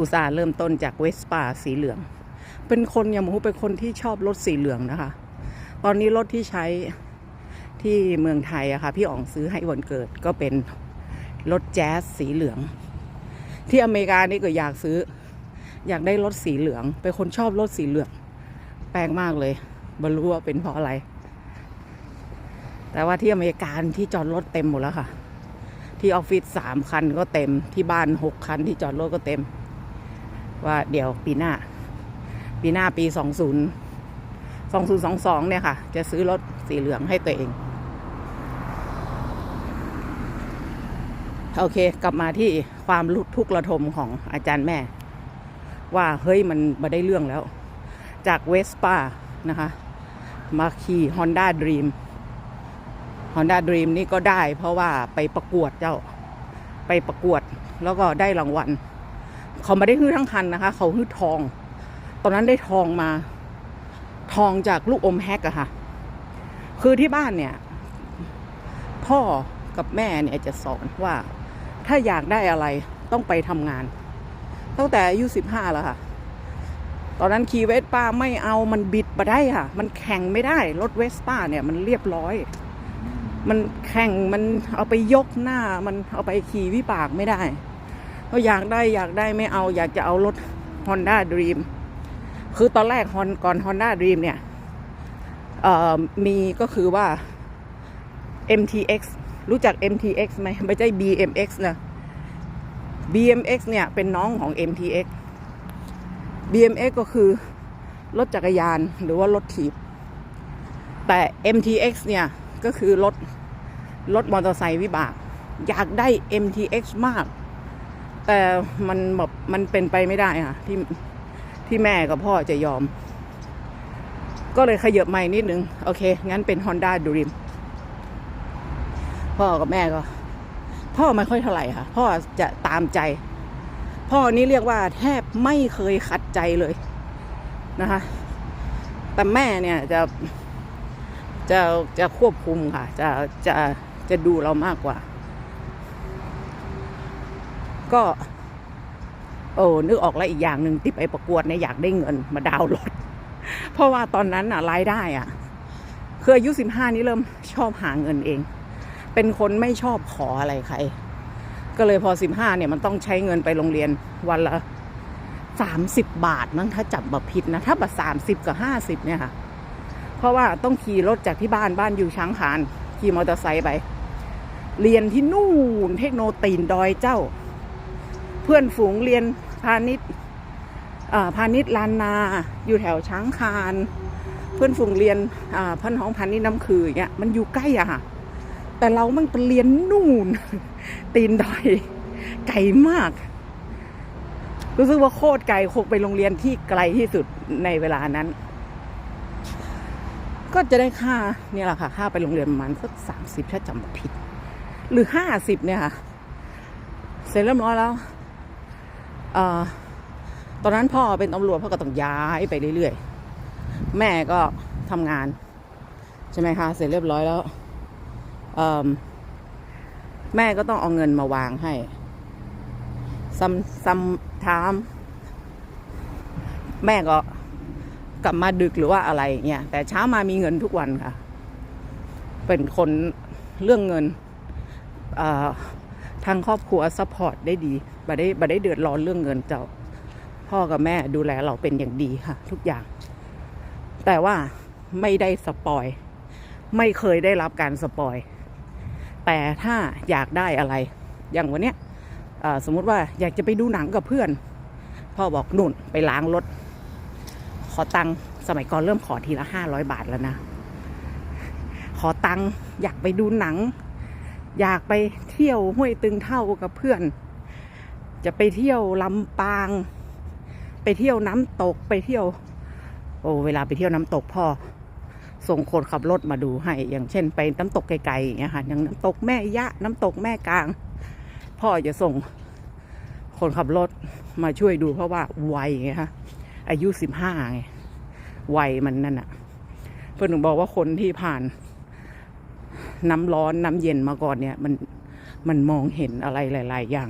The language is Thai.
อุตสาห์เริ่มต้นจากเวสป้าสีเหลือง เป็นคนอย่างหมูเป็นคนที่ชอบรถสีเหลืองนะคะ ตอนนี้รถที่ใช้ที่เมืองไทยอะค่ะพี่อ๋องซื้อให้วันเกิดก็เป็นรถแจ๊สสีเหลือง ที่อเมริกานี่ก็อยากซื้อ อยากได้รถสีเหลือง เป็นคนชอบรถสีเหลือง แปลกมากเลยบรรู้ว่าเป็นเพราะอะไร แต่ว่าที่อเมริกาที่จอดรถเต็มหมดแล้วค่ะ ที่ออฟฟิศสามคันก็เต็มที่บ้านหกคันที่จอดรถก็เต็ม ว่าเดี๋ยวปีหน้า ปีหน้าปีสองศูนย์สองศูนย์สองสองเนี่ยค่ะ จะซื้อรถสีเหลืองให้ตัวเอง โอเค กลับมาที่ความรุทุกระทมของอาจารย์แม่ ว่าเฮ้ยมันมาได้เรื่องแล้ว จากเวสป้านะคะ มาขี่ Honda Dream Honda Dream นี่ก็ได้เพราะว่าไปประกวดเจ้าไปประกวดแล้วก็ได้รางวัล เขาไม่ได้ฮื้อทั้งคันนะคะ เขาฮื้อทอง ตอนนั้นได้ทองมา ทองจากลูกอมแฮกอะค่ะ คือที่บ้านเนี่ย พ่อกับแม่เนี่ยจะสอนว่า ถ้าอยากได้อะไรต้องไปทำงาน ตั้งแต่อายุสิบห้าแล้วค่ะ ตอนนั้นขี่เวสป้าไม่เอามันบิดมาได้ค่ะ มันแข่งไม่ได้ รถเวสป้าเนี่ยมันเรียบร้อย มันแข่งมันเอาไปยกหน้า มันเอาไปขี่วิบากไม่ได้ ก็อยากได้อยากได้ไม่เอา อยากจะเอารถ Honda Dream คือตอนแรกฮอนก่อน Honda Dream เนี่ยมีก็คือว่า MTX รู้จัก MTX ไหมไม่ใช่ BMX นะ BMX เนี่ยเป็นน้องของ MTX BMX ก็คือรถจักรยานหรือว่ารถถีบ แต่ MTX เนี่ย ก็คือรถรถมอเตอร์ไซค์วิบาก อยากได้ MTX มาก แต่มันแบบมันเป็นไปไม่ได้ค่ะที่ที่แม่กับพ่อจะยอม ก็เลยขยับมาอีกนิดนึง โอเค งั้นเป็น Honda Dream พ่อกับแม่ก็ พ่อไม่ค่อยเท่าไหร่ค่ะ พ่อจะตามใจ พ่อนี่เรียกว่าแทบไม่เคยขัดใจเลยนะคะ แต่แม่เนี่ยจะจะจะควบคุมค่ะ จะจะจะดูเรามากกว่า ก็โอ้นึกออกแล้วอีกอย่างหนึ่งที่ไปประกวดเนี่ยอยากได้เงินมาดาวน์รถ เพราะว่าตอนนั้นอะรายได้อะคืออายุสิบห้านี้เริ่มชอบหาเงินเอง เป็นคนไม่ชอบขออะไรใคร ก็เลยพอสิบห้าเนี่ยมันต้องใช้เงินไปโรงเรียนวันละสามสิบบาทมั้งถ้าจับแบบผิดนะ ถ้าแบบสามสิบกับห้าสิบเนี่ยค่ะ เพราะว่าต้องขี่รถจากที่บ้านบ้านอยู่ช้างคานขี่มอเตอร์ไซค์ไป เรียนที่นู่นเทคโนตีนดอยเจ้า เพื่อนฝูงเรียนพาณิชย์พาณิชย์ลานนา อยู่แถวช้างคาน เพื่อนฝูงเรียนพันห้องพาณิชย์น้ำคืออย่างเงี้ยมันอยู่ใกล้อะค่ะ แต่เรามันไปเรียนนู่น ตีนดอยไกลมาก รู้สึกว่าโคตรไกลคงไปโรงเรียนที่ไกลที่สุดในเวลานั้น ก็จะได้ค่าเนี่ยแหละค่ะ ค่าไปโรงเรียนประมาณสักสามสิบถ้าจำผิด หรือห้าสิบเนี่ยค่ะ เสร็จเรียบร้อยแล้วเออ ตอนนั้นพ่อเป็นตำรวจพ่อก็ต้องย้ายไปเรื่อยๆ แม่ก็ทำงาน ใช่ไหมคะ เสร็จเรียบร้อยแล้วแม่ก็ต้องเอาเงินมาวางให้ซัมซัมทาม แม่ก็กลับมาดึกหรือว่าอะไรเงี้ยแต่เช้ามามีเงินทุกวันค่ะ เป็นคนเรื่องเงิน ทางครอบครัวซัพพอร์ตได้ดีบ่ได้บ่ได้เดือดร้อนเรื่องเงินเจ้า พ่อกับแม่ดูแลเราเป็นอย่างดีค่ะ ทุกอย่าง แต่ว่าไม่ได้สปอย ไม่เคยได้รับการสปอย แต่ถ้าอยากได้อะไร อย่างวันเนี้ยสมมติว่าอยากจะไปดูหนังกับเพื่อน พ่อบอกนุ่นไปล้างรถ ขอตังค์สมัยก่อนเริ่มขอทีละห้าร้อยบาทแล้วนะ ขอตังค์อยากไปดูหนัง อยากไปเที่ยวห้วยตึงเท่ากับเพื่อน จะไปเที่ยวลำปาง ไปเที่ยวน้ำตกไปเที่ยว โอ้เวลาไปเที่ยวน้ำตกพ่อส่งคนขับรถมาดูให้ อย่างเช่นไปน้ำตกไกลๆอย่างเงี้ยค่ะอย่างน้ำตกแม่ยะน้ำตกแม่กลาง พ่อจะส่งคนขับรถมาช่วยดูเพราะว่าวัยไงคะอายุสิบห้าไงวัยมันนั่นอะเพื่อนหนูบอกว่าคนที่ผ่าน น้ำร้อนน้ำเย็นมาก่อนเนี่ยมันมันมองเห็นอะไรหลาย ๆ อย่าง